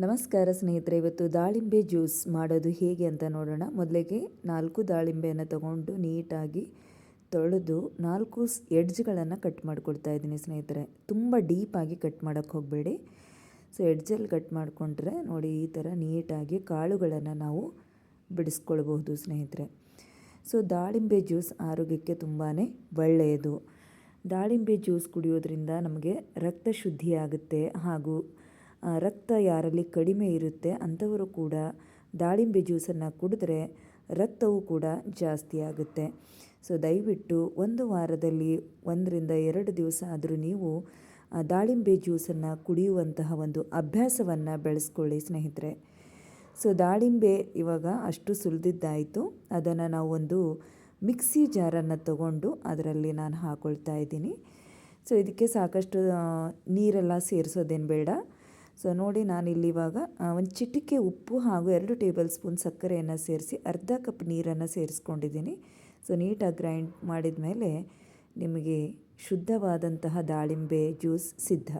ನಮಸ್ಕಾರ ಸ್ನೇಹಿತರೆ, ಇವತ್ತು ದಾಳಿಂಬೆ ಜ್ಯೂಸ್ ಮಾಡೋದು ಹೇಗೆ ಅಂತ ನೋಡೋಣ. ಮೊದಲಿಗೆ ನಾಲ್ಕು ದಾಳಿಂಬೆಯನ್ನು ತಗೊಂಡು ನೀಟಾಗಿ ತೊಳೆದು ನಾಲ್ಕು ಎಡ್ಜ್ಗಳನ್ನು ಕಟ್ ಮಾಡಿಕೊಡ್ತಾ ಇದ್ದೀನಿ ಸ್ನೇಹಿತರೆ. ತುಂಬ ಡೀಪಾಗಿ ಕಟ್ ಮಾಡೋಕ್ಕೆ ಹೋಗಬೇಡಿ. ಸೊ, ಎಡ್ಜಲ್ಲಿ ಕಟ್ ಮಾಡಿಕೊಂಡ್ರೆ ನೋಡಿ, ಈ ಥರ ನೀಟಾಗಿ ಕಾಳುಗಳನ್ನು ನಾವು ಬಿಡಿಸ್ಕೊಳ್ಬಹುದು ಸ್ನೇಹಿತರೆ. ಸೊ, ದಾಳಿಂಬೆ ಜ್ಯೂಸ್ ಆರೋಗ್ಯಕ್ಕೆ ತುಂಬಾ ಒಳ್ಳೆಯದು. ದಾಳಿಂಬೆ ಜ್ಯೂಸ್ ಕುಡಿಯೋದ್ರಿಂದ ನಮಗೆ ರಕ್ತ ಶುದ್ಧಿಯಾಗುತ್ತೆ ಹಾಗೂ ರಕ್ತ ಯಾರಲ್ಲಿ ಕಡಿಮೆ ಇರುತ್ತೆ ಅಂಥವರು ಕೂಡ ದಾಳಿಂಬೆ ಜ್ಯೂಸನ್ನು ಕುಡಿದ್ರೆ ರಕ್ತವು ಕೂಡ ಜಾಸ್ತಿ ಆಗುತ್ತೆ. ಸೊ ದಯವಿಟ್ಟು ಒಂದು ವಾರದಲ್ಲಿ ಒಂದರಿಂದ ಎರಡು ದಿವಸ ಆದರೂ ನೀವು ದಾಳಿಂಬೆ ಜ್ಯೂಸನ್ನು ಕುಡಿಯುವಂತಹ ಒಂದು ಅಭ್ಯಾಸವನ್ನು ಬೆಳೆಸ್ಕೊಳ್ಳಿ ಸ್ನೇಹಿತರೆ. ಸೊ ದಾಳಿಂಬೆ ಇವಾಗ ಅಷ್ಟು ಸುಲಿದಿದ್ದಾಯಿತು. ಅದನ್ನು ನಾವು ಒಂದು ಮಿಕ್ಸಿ ಜಾರನ್ನು ತಗೊಂಡು ಅದರಲ್ಲಿ ನಾನು ಹಾಕ್ಕೊಳ್ತಾ ಇದ್ದೀನಿ. ಸೊ ಇದಕ್ಕೆ ಸಾಕಷ್ಟು ನೀರೆಲ್ಲ ಸೇರಿಸೋದೇನು ಬೇಡ. ಸೊ ನೋಡಿ ನಾನು ಇವಾಗ ಒಂದು ಚಿಟಿಕೆ ಉಪ್ಪು ಹಾಗೂ ಎರಡು ಟೇಬಲ್ ಸ್ಪೂನ್ ಸಕ್ಕರೆಯನ್ನು ಸೇರಿಸಿ ಅರ್ಧ ಕಪ್ ನೀರನ್ನು ಸೇರಿಸ್ಕೊಂಡಿದ್ದೀನಿ. ಸೊ ನೀಟಾಗಿ ಗ್ರೈಂಡ್ ಮಾಡಿದ ಮೇಲೆ ನಿಮಗೆ ಶುದ್ಧವಾದಂತಹ ದಾಳಿಂಬೆ ಜ್ಯೂಸ್ ಸಿದ್ಧ.